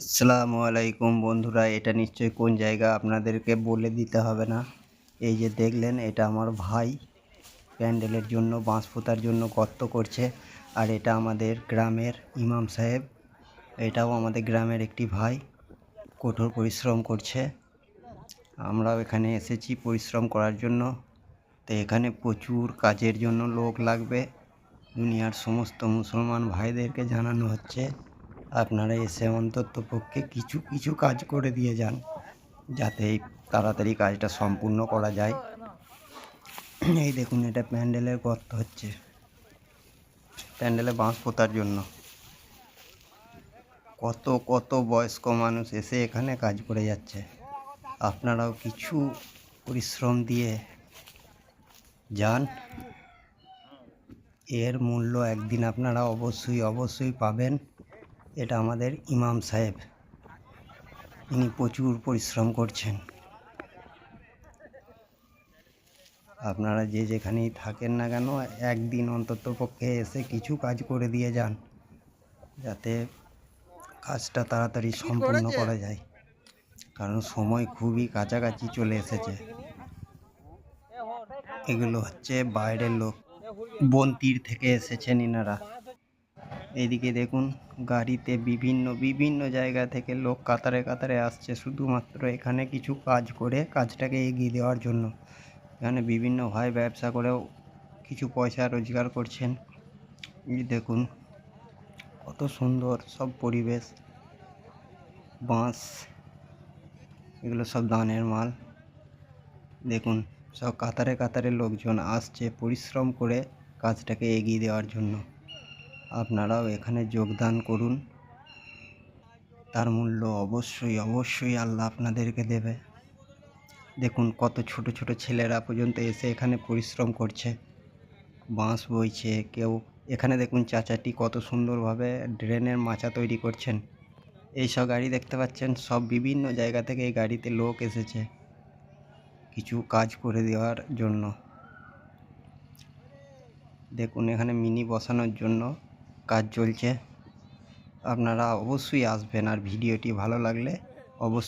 আসসালামু আলাইকুম বন্ধুরা, এটা নিশ্চয়ই কোন জায়গা আপনাদেরকে বলে দিতে হবে না? এই যে দেখলেন, এটা আমার ভাই। প্যান্ডেলের জন্য, বাঁশ পোতার জন্য গর্ত করছে। আর এটা আমাদের গ্রামের ইমাম সাহেব। এটাও আমাদের গ্রামের একটি ভাই। কঠোর পরিশ্রম করছে। আমরাও এখানে এসেছি পরিশ্রম করার জন্য। তো এখানে প্রচুর কাজের জন্য লোক লাগবে। দুনিয়ার সমস্ত মুসলমান ভাইদেরকে জানানো হচ্ছে। আপনারা এসে অন্তত পক্ষে কিছু কিছু কাজ করে দিয়ে যান, যাতে এই তাড়াতাড়ি কাজটা সম্পূর্ণ করা যায়। এই দেখুন, এটা প্যান্ডেলের গর্ত হচ্ছে। প্যান্ডেলে বাঁশ পোতার জন্য। কত কত বয়স্ক মানুষ এসে এখানে কাজ করে যাচ্ছে। আপনারাও কিছু পরিশ্রম দিয়ে যান। এর মূল্য একদিন আপনারা অবশ্যই অবশ্যই পাবেন। এটা আমাদের ইমাম সাহেব। ইনি প্রচুর পরিশ্রম করছেন। আপনারা যে যেখানেই থাকেন না কেন একদিন অন্তত পক্ষে এসে কিছু কাজ করে দিয়ে যান যাতে কাজটা তাড়াতাড়ি সম্পূর্ণ করা যায়। কারণ সময় খুবই কাছাকাছি চলে এসেছে। এগুলো হচ্ছে বাইরের লোক। বন্তির থেকে এসেছেন ইনারা। এইদিকে দেখুন, গাড়িতে বিভিন্ন বিভিন্ন জায়গা থেকে লোক কাতারে কাতারে আসছে। শুধুমাত্র এখানে কিছু কাজ করে কাজটাকে এগিয়ে দেওয়ার জন্য। এখানে বিভিন্ন ভাই ব্যবসা করেও কিছু পয়সা রোজগার করছেন। দেখুন, কত সুন্দর সব পরিবেশ। বাঁশ, এগুলো সব দানের মাল। দেখুন, সব কাতারে কাতারে লোকজন আসছে পরিশ্রম করে কাজটাকে এগিয়ে দেওয়ার জন্য। আপনারাও এখানে যোগদান করুন। তার মূল্য অবশ্যই অবশ্যই আল্লাহ আপনাদেরকে দেবে। দেখুন কত ছোট ছোট ছেলেরা পর্যন্ত এসে এখানে পরিশ্রম করছে। বাঁশ বইছে, কেউ এখানে দেখুন চাচাটি কত সুন্দরভাবে ড্রেনের মাচা তৈরি করছেন। এই সব গাড়ি দেখতে পাচ্ছেন, সব বিভিন্ন জায়গা থেকে এই গাড়িতে লোক এসেছে কিছু কাজ করে দেওয়ার জন্য। দেখুন এখানে মিনি বসানোর জন্য কাজ চলছে। আপনারা অবশ্যই আসবেন আর ভিডিওটি ভালো লাগলে অবশ্যই